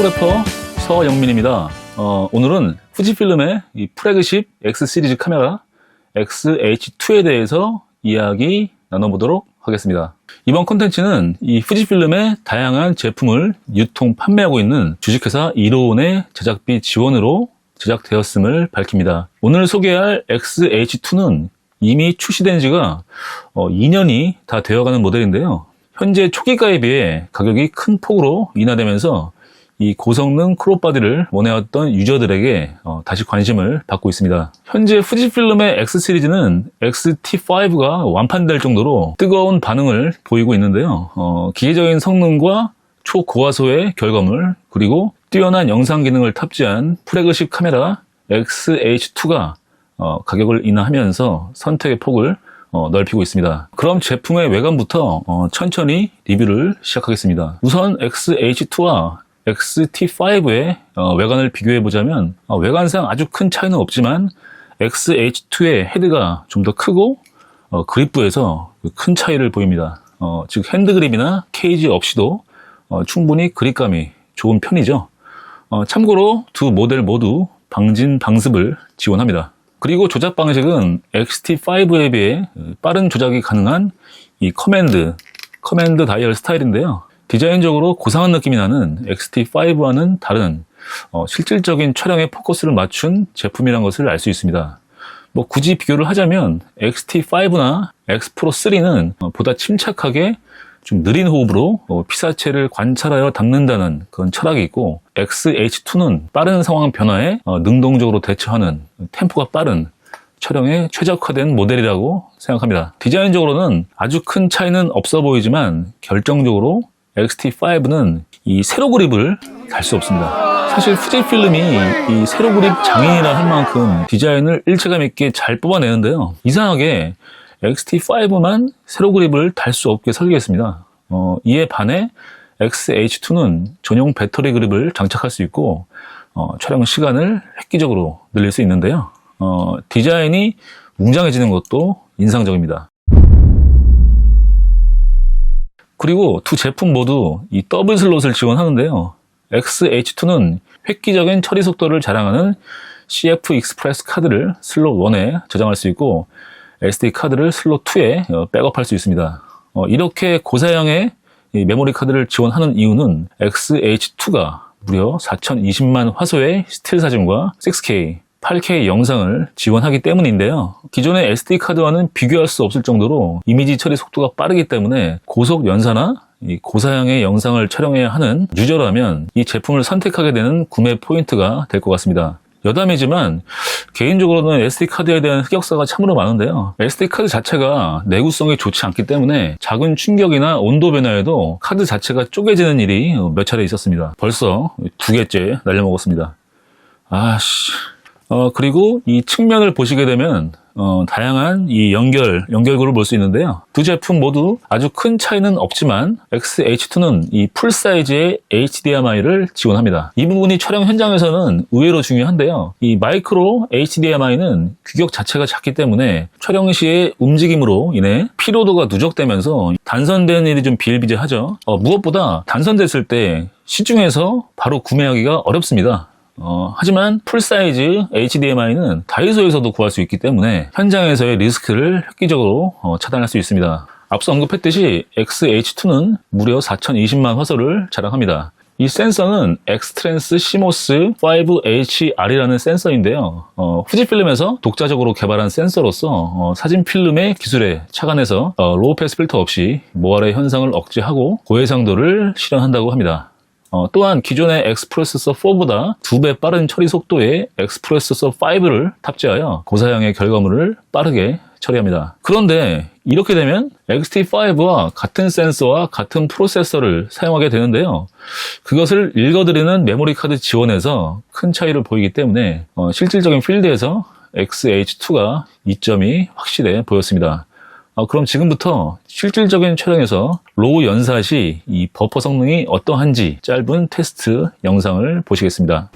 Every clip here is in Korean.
포토그래퍼 서영민입니다. 어, 오늘은 후지필름의 이 프래그십 X 시리즈 카메라 XH2에 대해서 이야기 나눠보도록 하겠습니다. 이번 콘텐츠는 이 후지필름의 다양한 제품을 유통 판매하고 있는 주식회사 이로온의 제작비 지원으로 제작되었음을 밝힙니다. 오늘 소개할 XH2는 이미 출시된 지가 어, 2년이 다 되어가는 모델인데요. 현재 초기가에 비해 가격이 큰 폭으로 인하되면서 이 고성능 크롭바디를 원해왔던 유저들에게 어, 다시 관심을 받고 있습니다. 현재 후지필름의 X 시리즈는 XT5가 완판될 정도로 뜨거운 반응을 보이고 있는데요. 어, 기계적인 성능과 초고화소의 결과물 그리고 뛰어난 영상 기능을 탑재한 프래그십 카메라 XH2가 어, 가격을 인하하면서 선택의 폭을 어, 넓히고 있습니다. 그럼 제품의 외관부터 어, 천천히 리뷰를 시작하겠습니다. 우선 XH2와 XT5의 어, 외관을 비교해 보자면 어, 외관상 아주 큰 차이는 없지만 XH2의 헤드가 좀 더 크고 어, 그립부에서 큰 차이를 보입니다. 어, 즉 핸드그립이나 케이지 없이도 어, 충분히 그립감이 좋은 편이죠. 어, 참고로 두 모델 모두 방진 방습을 지원합니다. 그리고 조작 방식은 XT5에 비해 빠른 조작이 가능한 이 커맨드, 커맨드 다이얼 스타일인데요. 디자인적으로 고상한 느낌이 나는 XT5와는 다른 어, 실질적인 촬영에 포커스를 맞춘 제품이라는 것을 알 수 있습니다. 뭐 굳이 비교를 하자면 XT5나 X 프로 3는 어, 보다 침착하게 좀 느린 호흡으로 어, 피사체를 관찰하여 담는다는 그런 철학이 있고 XH2는 빠른 상황 변화에 어, 능동적으로 대처하는 템포가 빠른 촬영에 최적화된 모델이라고 생각합니다. 디자인적으로는 아주 큰 차이는 없어 보이지만 결정적으로 XT5는 이 세로 그립을 달 수 없습니다. 사실 후지필름이 이 세로 그립 장인이라 할 만큼 디자인을 일체감 있게 잘 뽑아내는데요. 이상하게 XT5만 세로 그립을 달 수 없게 설계했습니다. 어, 이에 반해 XH2는 전용 배터리 그립을 장착할 수 있고 어, 촬영 시간을 획기적으로 늘릴 수 있는데요. 어, 디자인이 웅장해지는 것도 인상적입니다. 그리고 두 제품 모두 이 더블 슬롯을 지원하는데요. XH2는 획기적인 처리 속도를 자랑하는 CF 익스프레스 카드를 슬롯 1에 저장할 수 있고 SD 카드를 슬롯 2에 어, 백업할 수 있습니다. 어, 이렇게 고사양의 메모리 카드를 지원하는 이유는 XH2가 무려 4020만 화소의 스틸 사진과 6K, 8K 영상을 지원하기 때문인데요. 기존의 SD 카드와는 비교할 수 없을 정도로 이미지 처리 속도가 빠르기 때문에 고속 연사나 고사양의 영상을 촬영해야 하는 유저라면 이 제품을 선택하게 되는 구매 포인트가 될 것 같습니다. 여담이지만 개인적으로는 SD카드에 대한 흑역사가 참으로 많은데요. SD카드 자체가 내구성이 좋지 않기 때문에 작은 충격이나 온도 변화에도 카드 자체가 쪼개지는 일이 몇 차례 있었습니다. 벌써 두 개째 날려먹었습니다. 아씨. 어, 그리고 이 측면을 보시게 되면 어, 다양한 이 연결, 연결구를 볼 수 있는데요. 두 제품 모두 아주 큰 차이는 없지만 XH2는 이 풀사이즈의 HDMI를 지원합니다. 이 부분이 촬영 현장에서는 의외로 중요한데요. 이 마이크로 HDMI는 규격 자체가 작기 때문에 촬영 시의 움직임으로 인해 피로도가 누적되면서 단선되는 일이 좀 비일비재하죠. 어, 무엇보다 단선됐을 때 시중에서 바로 구매하기가 어렵습니다. 어, 하지만 풀사이즈 HDMI는 다이소에서도 구할 수 있기 때문에 현장에서의 리스크를 획기적으로 어, 차단할 수 있습니다. 앞서 언급했듯이 XH2는 무려 4020만 화소를 자랑합니다. 이 센서는 엑스트랜스 시모스 5HR이라는 센서인데요. 어, 후지필름에서 독자적으로 개발한 센서로서 어, 사진 필름의 기술에 착안해서 어, 로우 패스 필터 없이 모아의 현상을 억제하고 고해상도를 실현한다고 합니다. 어, 또한 기존의 엑스프레소서 4보다 두배 빠른 처리 속도의 엑스프레소서 5를 탑재하여 고사양의 결과물을 빠르게 처리합니다. 그런데 이렇게 되면 XT5와 같은 센서와 같은 프로세서를 사용하게 되는데요. 그것을 읽어드리는 메모리 카드 지원에서 큰 차이를 보이기 때문에 어, 실질적인 필드에서 XH2가 이점이 확실해 보였습니다. 어, 그럼 지금부터 실질적인 촬영에서 로우 연사 시 이 버퍼 성능이 어떠한지 짧은 테스트 영상을 보시겠습니다.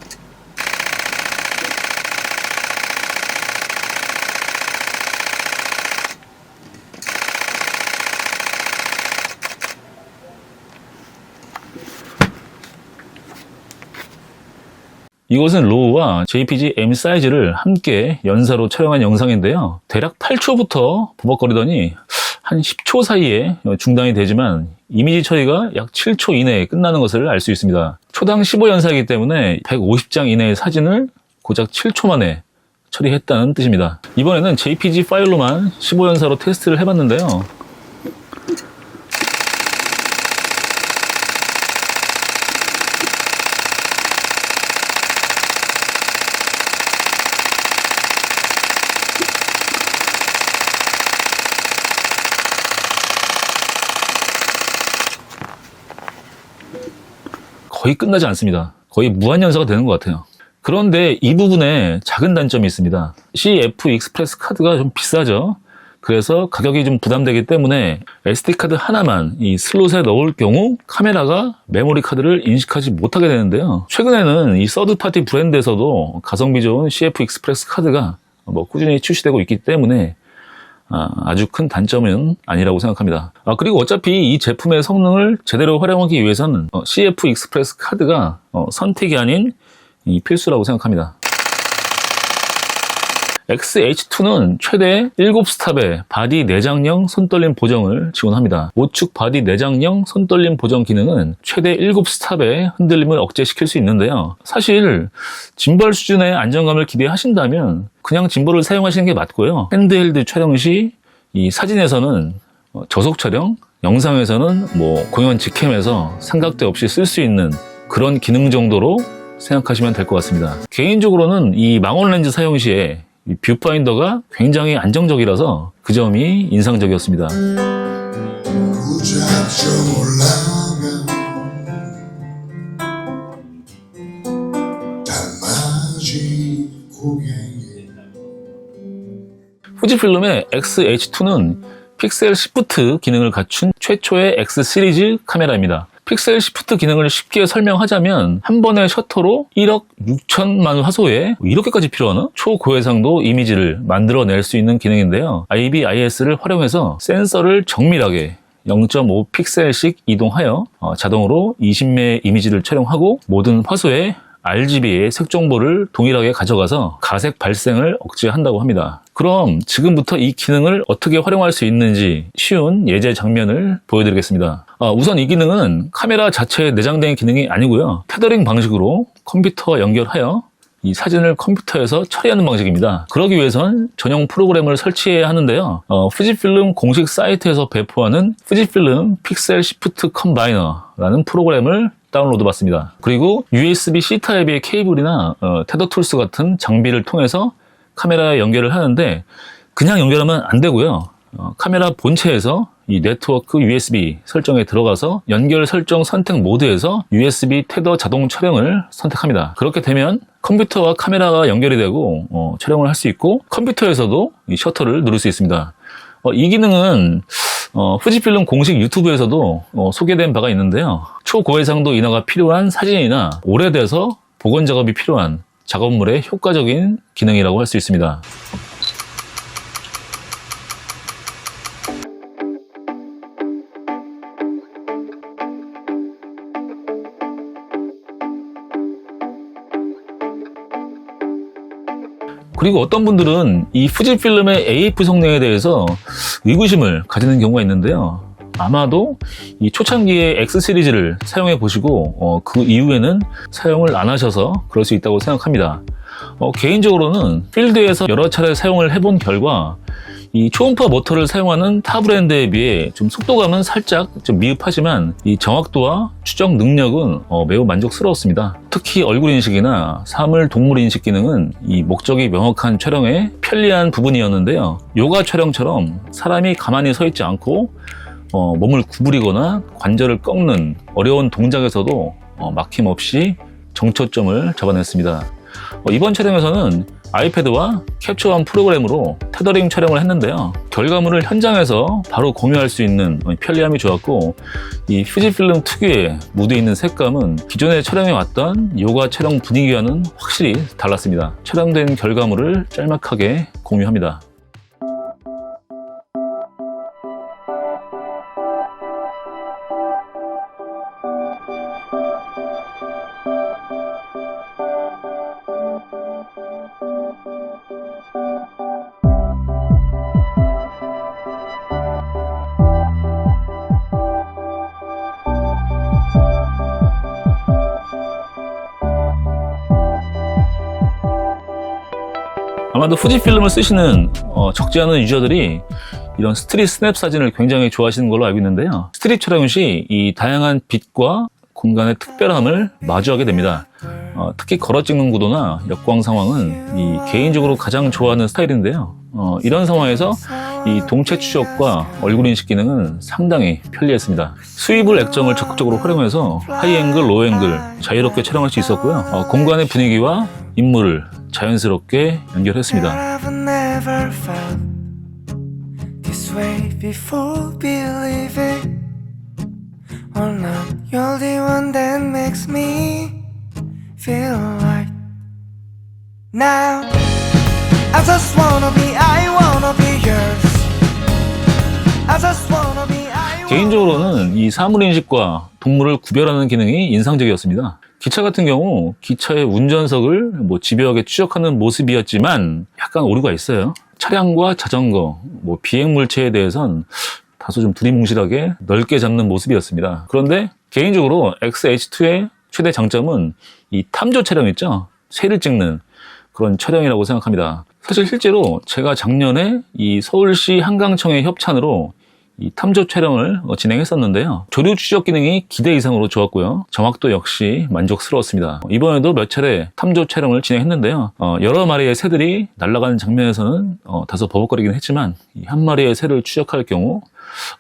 이것은 로우와 JPG M 사이즈를 함께 연사로 촬영한 영상인데요. 대략 8초부터 버벅거리더니 한 10초 사이에 중단이 되지만 이미지 처리가 약 7초 이내에 끝나는 것을 알 수 있습니다. 초당 15연사이기 때문에 150장 이내의 사진을 고작 7초 만에 처리했다는 뜻입니다. 이번에는 JPG 파일로만 15연사로 테스트를 해봤는데요. 거의 끝나지 않습니다. 거의 무한 연사가 되는 것 같아요. 그런데 이 부분에 작은 단점이 있습니다. CF 익스프레스 카드가 좀 비싸죠. 그래서 가격이 좀 부담되기 때문에 SD카드 하나만 이 슬롯에 넣을 경우 카메라가 메모리 카드를 인식하지 못하게 되는데요. 최근에는 이 서드파티 브랜드에서도 가성비 좋은 CF 익스프레스 카드가 뭐 꾸준히 출시되고 있기 때문에 아, 주 큰 단점은 아니라고 생각합니다. 아, 그리고 어차피 이 제품의 성능을 제대로 활용하기 위해서는 어, CF 익스프레스 카드가 어, 선택이 아닌 필수라고 생각합니다. XH2는 최대 7스탑의 바디 내장형 손떨림 보정을 지원합니다. 우측 바디 내장형 손떨림 보정 기능은 최대 7스탑의 흔들림을 억제시킬 수 있는데요. 사실 짐벌 수준의 안정감을 기대하신다면 그냥 짐벌을 사용하시는 게 맞고요. 핸드헬드 촬영 시 이 사진에서는 어, 저속 촬영, 영상에서는 뭐 공연 직캠에서 삼각대 없이 쓸 수 있는 그런 기능 정도로 생각하시면 될 것 같습니다. 개인적으로는 이 망원 렌즈 사용 시에 뷰파인더가 굉장히 안정적이라서 그 점이 인상적이었습니다. 후지필름의 XH2는 픽셀 시프트 기능을 갖춘 최초의 X 시리즈 카메라입니다. 픽셀 시프트 기능을 쉽게 설명하자면 한 번의 셔터로 1억 6천만 화소에 이렇게까지 필요하나? 초고해상도 이미지를 만들어낼 수 있는 기능인데요. IBIS를 활용해서 센서를 정밀하게 0.5 픽셀씩 이동하여 어, 자동으로 20매의 이미지를 촬영하고 모든 화소에 RGB의 색 정보를 동일하게 가져가서 가색 발생을 억제한다고 합니다. 그럼 지금부터 이 기능을 어떻게 활용할 수 있는지 쉬운 예제 장면을 보여드리겠습니다. 아, 우선 이 기능은 카메라 자체에 내장된 기능이 아니고요. 테더링 방식으로 컴퓨터와 연결하여 이 사진을 컴퓨터에서 처리하는 방식입니다. 그러기 위해선 전용 프로그램을 설치해야 하는데요. 어, 후지필름 공식 사이트에서 배포하는 후지필름 픽셀 시프트 컴바이너라는 프로그램을 다운로드 받습니다. 그리고 USB-C 타입의 케이블이나 어, 테더 툴스 같은 장비를 통해서 카메라에 연결을 하는데 그냥 연결하면 안 되고요. 어, 카메라 본체에서 이 네트워크 USB 설정에 들어가서 연결 설정 선택 모드에서 USB 테더 자동 촬영을 선택합니다. 그렇게 되면 컴퓨터와 카메라가 연결이 되고 어, 촬영을 할 수 있고 컴퓨터에서도 이 셔터를 누를 수 있습니다. 어, 이 기능은 어, 후지필름 공식 유튜브에서도 어, 소개된 바가 있는데요. 초고해상도 인화가 필요한 사진이나 오래돼서 복원 작업이 필요한 작업물의 효과적인 기능이라고 할 수 있습니다. 그리고 어떤 분들은 이 후지필름의 AF 성능에 대해서 의구심을 가지는 경우가 있는데요. 아마도 이 초창기의 X 시리즈를 사용해 보시고 어, 그 이후에는 사용을 안 하셔서 그럴 수 있다고 생각합니다. 어, 개인적으로는 필드에서 여러 차례 사용을 해본 결과 이 초음파 모터를 사용하는 타 브랜드에 비해 좀 속도감은 살짝 좀 미흡하지만 이 정확도와 추적 능력은 어, 매우 만족스러웠습니다. 특히 얼굴 인식이나 사물 동물 인식 기능은 이 목적이 명확한 촬영에 편리한 부분이었는데요. 요가 촬영처럼 사람이 가만히 서 있지 않고 어, 몸을 구부리거나 관절을 꺾는 어려운 동작에서도 어, 막힘없이 정초점을 잡아냈습니다. 어, 이번 촬영에서는 아이패드와 캡처원 프로그램으로 테더링 촬영을 했는데요. 결과물을 현장에서 바로 공유할 수 있는 편리함이 좋았고 이 퓨지필름 특유의 무드 있는 색감은 기존에 촬영해 왔던 요가 촬영 분위기와는 확실히 달랐습니다. 촬영된 결과물을 짤막하게 공유합니다. 아마도 후지필름을 쓰시는 어, 적지 않은 유저들이 이런 스트릿 스냅 사진을 굉장히 좋아하시는 걸로 알고 있는데요. 스트릿 촬영 시 이 다양한 빛과 공간의 특별함을 마주하게 됩니다. 어, 특히 걸어 찍는 구도나 역광 상황은 이 개인적으로 가장 좋아하는 스타일인데요. 어, 이런 상황에서 이 동체 추적과 얼굴 인식 기능은 상당히 편리했습니다. 수입을 액정을 적극적으로 활용해서 하이앵글, 로앵글 자유롭게 촬영할 수 있었고요. 어, 공간의 분위기와 인물을 자연스럽게 연결했습니다. Now. I just wanna be, I wanna be yours. 개인적으로는 이 사물 인식과 동물을 구별하는 기능이 인상적이었습니다. 기차 같은 경우 기차의 운전석을 뭐 집요하게 추적하는 모습이었지만 약간 오류가 있어요. 차량과 자전거, 뭐 비행 물체에 대해선 다소 좀 두리뭉실하게 넓게 잡는 모습이었습니다. 그런데 개인적으로 XH2의 최대 장점은 이 탐조 촬영 있죠? 새를 찍는 그런 촬영이라고 생각합니다. 사실 실제로 제가 작년에 이 서울시 한강청의 협찬으로 이 탐조 촬영을 어, 진행했었는데요. 조류 추적 기능이 기대 이상으로 좋았고요. 정확도 역시 만족스러웠습니다. 이번에도 몇 차례 탐조 촬영을 진행했는데요. 어, 여러 마리의 새들이 날아가는 장면에서는 어, 다소 버벅거리긴 했지만 이한 마리의 새를 추적할 경우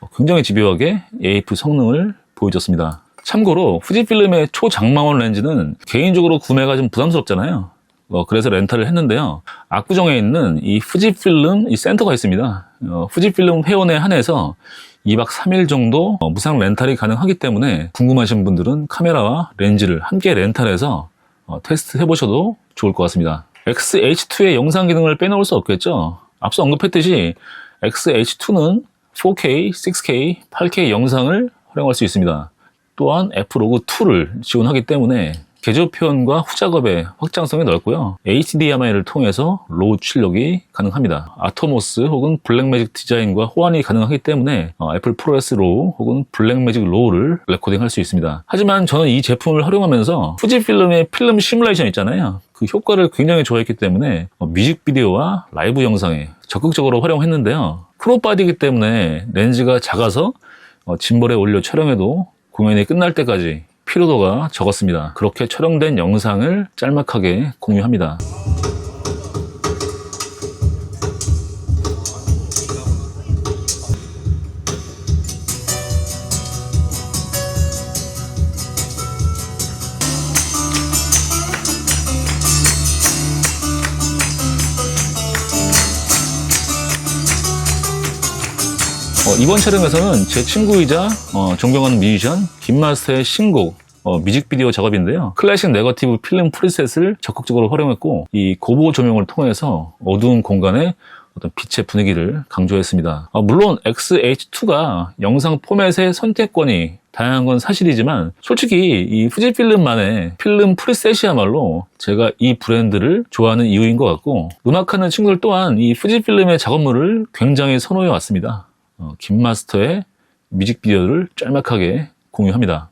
어, 굉장히 집요하게 AF 성능을 보여줬습니다. 참고로 후지필름의 초장망원 렌즈는 개인적으로 구매가 좀 부담스럽잖아요. 어, 그래서 렌탈을 했는데요. 압구정에 있는 이 후지필름 이 센터가 있습니다. 어, 후지필름 회원에 한해서 2박 3일 정도 어, 무상 렌탈이 가능하기 때문에 궁금하신 분들은 카메라와 렌즈를 함께 렌탈해서 어, 테스트 해보셔도 좋을 것 같습니다. XH2의 영상 기능을 빼놓을 수 없겠죠. 앞서 언급했듯이 XH2는 4K, 6K, 8K 영상을 활용할 수 있습니다. 또한 F로그2를 지원하기 때문에 개조 표현과 후작업의 확장성이 넓고요. HDMI를 통해서 로우 출력이 가능합니다. 아토모스 혹은 블랙매직 디자인과 호환이 가능하기 때문에 어, 애플 프로레스 로우 혹은 블랙매직 로우를 레코딩할 수 있습니다. 하지만 저는 이 제품을 활용하면서 후지필름의 필름 시뮬레이션 있잖아요. 그 효과를 굉장히 좋아했기 때문에 어, 뮤직비디오와 라이브 영상에 적극적으로 활용했는데요. 크롭바디이기 때문에 렌즈가 작아서 어, 짐벌에 올려 촬영해도 공연이 끝날 때까지 피로도가 적었습니다. 그렇게 촬영된 영상을 짤막하게 공유합니다. 이번 촬영에서는 제 친구이자 어, 존경하는 뮤지션 김마스터의 신곡 어, 뮤직비디오 작업인데요. 클래식 네거티브 필름 프리셋을 적극적으로 활용했고 이 고보 조명을 통해서 어두운 공간에 어떤 빛의 분위기를 강조했습니다. 아, 물론 XH2가 영상 포맷의 선택권이 다양한 건 사실이지만 솔직히 이 후지필름만의 필름 프리셋이야말로 제가 이 브랜드를 좋아하는 이유인 것 같고 음악하는 친구들 또한 이 후지필름의 작업물을 굉장히 선호해 왔습니다. 어, 김마스터의 뮤직비디오를 짤막하게 공유합니다.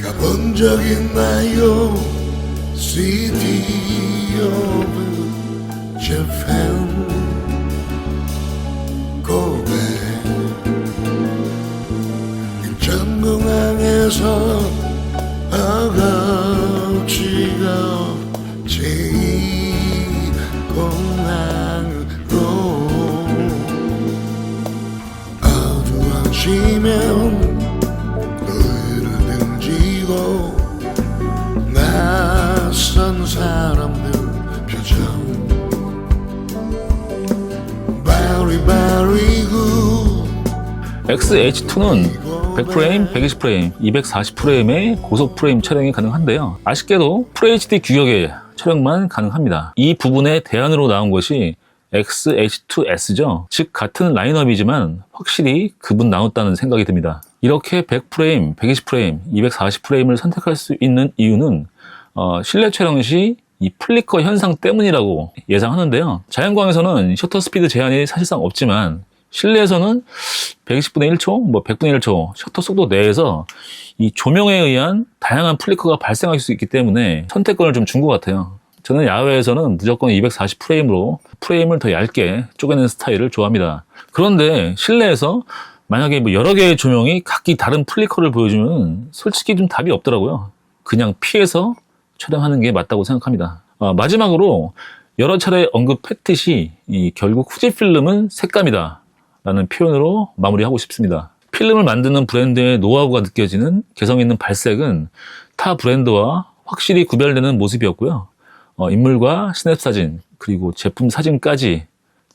가본 적 있나요? City of Japan 고백 인천공항에서 아가씨가 제 어두워지면 너희를 등지고 낯선 사람들 표정 바리바리 굿 XH2는 100프레임, 120프레임, 240프레임의 고속 프레임 촬영이 가능한데요. 아쉽게도 FHD 규격의 촬영만 가능합니다. 이 부분에 대안으로 나온 것이 XH2S죠. 즉 같은 라인업이지만 확실히 급은 나눴다는 생각이 듭니다. 이렇게 100프레임, 120프레임, 240프레임을 선택할 수 있는 이유는 어, 실내 촬영 시 이 플리커 현상 때문이라고 예상하는데요. 자연광에서는 셔터 스피드 제한이 사실상 없지만 실내에서는 120분의 1초, 뭐 100분의 1초 셔터 속도 내에서 이 조명에 의한 다양한 플리커가 발생할 수 있기 때문에 선택권을 좀 준 것 같아요. 저는 야외에서는 무조건 240 프레임으로 프레임을 더 얇게 쪼개는 스타일을 좋아합니다. 그런데 실내에서 만약에 뭐 여러 개의 조명이 각기 다른 플리커를 보여주면 솔직히 좀 답이 없더라고요. 그냥 피해서 촬영하는 게 맞다고 생각합니다. 아, 마지막으로 여러 차례 언급했듯이 이 결국 후지 필름은 색감이다 라는 표현으로 마무리하고 싶습니다. 필름을 만드는 브랜드의 노하우가 느껴지는 개성 있는 발색은 타 브랜드와 확실히 구별되는 모습이었고요. 어, 인물과 스냅 사진 그리고 제품 사진까지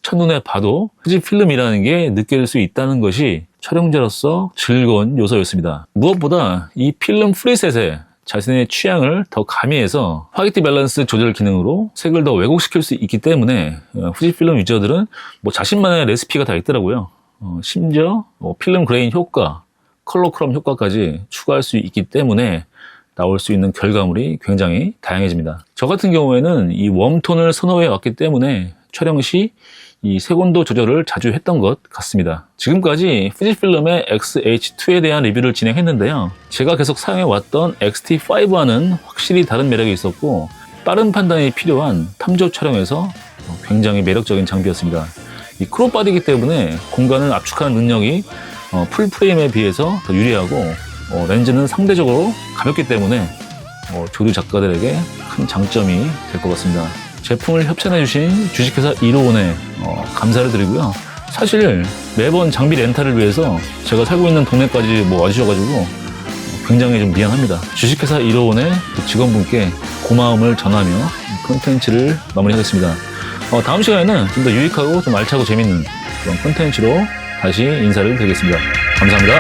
첫눈에 봐도 후지 필름이라는 게 느껴질 수 있다는 것이 촬영자로서 즐거운 요소였습니다. 무엇보다 이 필름 프리셋에 자신의 취향을 더 가미해서 화이트 밸런스 조절 기능으로 색을 더 왜곡시킬 수 있기 때문에 어, 후지 필름 유저들은 뭐 자신만의 레시피가 다 있더라고요. 어, 심지어 뭐 필름 그레인 효과, 컬러 크롬 효과까지 추가할 수 있기 때문에 나올 수 있는 결과물이 굉장히 다양해집니다. 저 같은 경우에는 이 웜톤을 선호해 왔기 때문에 촬영 시 이 색온도 조절을 자주 했던 것 같습니다. 지금까지 후지필름의 XH2에 대한 리뷰를 진행했는데요. 제가 계속 사용해 왔던 XT5와는 확실히 다른 매력이 있었고 빠른 판단이 필요한 탐조 촬영에서 굉장히 매력적인 장비였습니다. 이 크롭바디이기 때문에 공간을 압축하는 능력이 어, 풀프레임에 비해서 더 유리하고 어, 렌즈는 상대적으로 가볍기 때문에 어, 조류 작가들에게 큰 장점이 될 것 같습니다. 제품을 협찬해주신 주식회사 1호원에 어, 감사를 드리고요. 사실 매번 장비 렌탈을 위해서 제가 살고 있는 동네까지 뭐 와주셔가지고 어, 굉장히 좀 미안합니다. 주식회사 1호원의 그 직원분께 고마움을 전하며 이 콘텐츠를 마무리하겠습니다. 어, 다음 시간에는 좀 더 유익하고 좀 알차고 재밌는 그런 콘텐츠로 다시 인사를 드리겠습니다. 감사합니다.